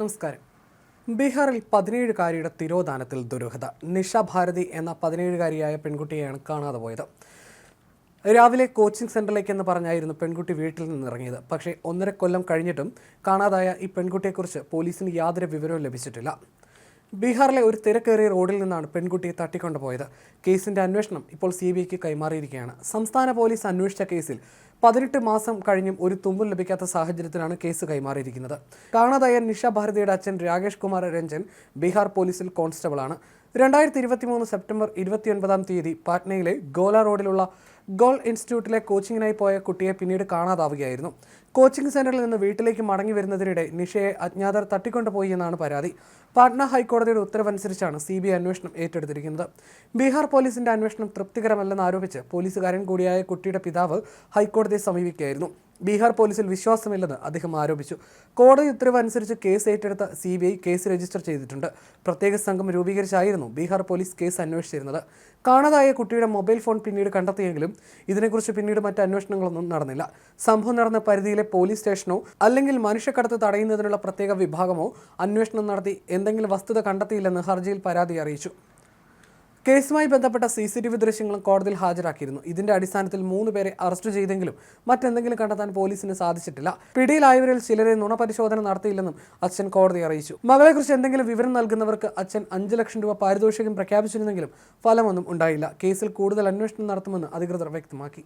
നമസ്കാരം. ബീഹാറിൽ പതിനേഴുകാരിയുടെ തിരോധാനത്തിൽ ദുരൂഹത. നിഷ ഭാരതി എന്ന പതിനേഴുകാരിയായ പെൺകുട്ടിയെയാണ് കാണാതെ പോയത്. രാവിലെ കോച്ചിംഗ് സെന്ററിലേക്ക് എന്ന് പറഞ്ഞായിരുന്നു പെൺകുട്ടി വീട്ടിൽ നിന്ന് ഇറങ്ങിയത് പക്ഷേ ഒന്നര കൊല്ലം കഴിഞ്ഞിട്ടും കാണാതായ ഈ പെൺകുട്ടിയെക്കുറിച്ച് പോലീസിന് യാതൊരു വിവരവും ലഭിച്ചിട്ടില്ല. ബീഹാറിലെ ഒരു തിരക്കേറിയ റോഡിൽ നിന്നാണ് പെൺകുട്ടിയെ തട്ടിക്കൊണ്ടുപോയത്. കേസിന്റെ അന്വേഷണം ഇപ്പോൾ സി ബി ഐക്ക് കൈമാറിയിരിക്കുകയാണ്. സംസ്ഥാന പോലീസ് അന്വേഷിച്ച കേസിൽ പതിനെട്ട് മാസം കഴിഞ്ഞും ഒരു തുമ്പും ലഭിക്കാത്ത സാഹചര്യത്തിലാണ് കേസ് കൈമാറിയിരിക്കുന്നത്. കാണാതായ നിഷ ഭാരതിയുടെ അച്ഛൻ രാകേഷ് കുമാർ രഞ്ജൻ ബീഹാർ പോലീസിൽ കോൺസ്റ്റബിളാണ്. രണ്ടായിരത്തി ഇരുപത്തി മൂന്ന് സെപ്റ്റംബർ ഇരുപത്തിയൊൻപതാം തീയതി പാറ്റ്നയിലെ ഗോല റോഡിലുള്ള ഗോൾ ഇൻസ്റ്റിറ്റ്യൂട്ടിലെ കോച്ചിങ്ങിനായി പോയ കുട്ടിയെ പിന്നീട് കാണാതാവുകയായിരുന്നു. കോച്ചിംഗ് സെന്ററിൽ നിന്ന് വീട്ടിലേക്ക് മടങ്ങി വരുന്നതിനിടെ നിഷയെ അജ്ഞാതർ തട്ടിക്കൊണ്ടുപോയി എന്നാണ് പരാതി. പാട്ന ഹൈക്കോടതിയുടെ ഉത്തരവനുസരിച്ചാണ് സി ബി ഐ അന്വേഷണം ഏറ്റെടുത്തിരിക്കുന്നത്. ബീഹാർ പോലീസിന്റെ അന്വേഷണം തൃപ്തികരമല്ലെന്ന് ആരോപിച്ച് പോലീസുകാരൻ കൂടിയായ കുട്ടിയുടെ പിതാവ് ഹൈക്കോടതിയെ സമീപിക്കുകയായിരുന്നു. ബീഹാർ പോലീസിൽ വിശ്വാസമില്ലെന്ന് അദ്ദേഹം ആരോപിച്ചു. കോടതി ഉത്തരവ് അനുസരിച്ച് കേസ് ഏറ്റെടുത്ത C B I case register ചെയ്തിട്ടുണ്ട്. പ്രത്യേക സംഘം രൂപീകരിച്ചായിരുന്നു ബീഹാർ പോലീസ് കേസ് അന്വേഷിച്ചിരുന്നത്. കാണാതായ കുട്ടിയുടെ മൊബൈൽ ഫോൺ പിന്നീട് കണ്ടെത്തിയെങ്കിലും ഇതിനെക്കുറിച്ച് പിന്നീട് മറ്റ് അന്വേഷണങ്ങളൊന്നും നടന്നില്ല. സംഭവം നടന്ന പരിധിയിലെ പോലീസ് സ്റ്റേഷനോ അല്ലെങ്കിൽ മനുഷ്യക്കടത്ത് തടയുന്നതിനുള്ള പ്രത്യേക വിഭാഗമോ അന്വേഷണം നടത്തി എന്തെങ്കിലും വസ്തുത കണ്ടെത്തിയില്ലെന്ന് ഹർജിയിൽ പരാതി അറിയിച്ചു. കേസുമായി ബന്ധപ്പെട്ട സി സി ടി വി ദൃശ്യങ്ങളും കോടതിയിൽ ഹാജരാക്കിയിരുന്നു. ഇതിന്റെ അടിസ്ഥാനത്തിൽ മൂന്ന് പേരെ അറസ്റ്റ് ചെയ്തെങ്കിലും മറ്റെന്തെങ്കിലും കണ്ടെത്താൻ പോലീസിന് സാധിച്ചിട്ടില്ല. പിടിയിലായവരിൽ ചിലരെ നുണപരിശോധന നടത്തിയില്ലെന്നും അച്ഛൻ കോടതി അറിയിച്ചു. മകളെക്കുറിച്ച് എന്തെങ്കിലും വിവരം നൽകുന്നവർക്ക് അച്ഛൻ അഞ്ച് ലക്ഷം രൂപ പാരിതോഷികം പ്രഖ്യാപിച്ചിരുന്നെങ്കിലും ഫലമൊന്നും ഉണ്ടായില്ല. കേസിൽ കൂടുതൽ അന്വേഷണം നടത്തുമെന്ന് അധികൃതർ വ്യക്തമാക്കി.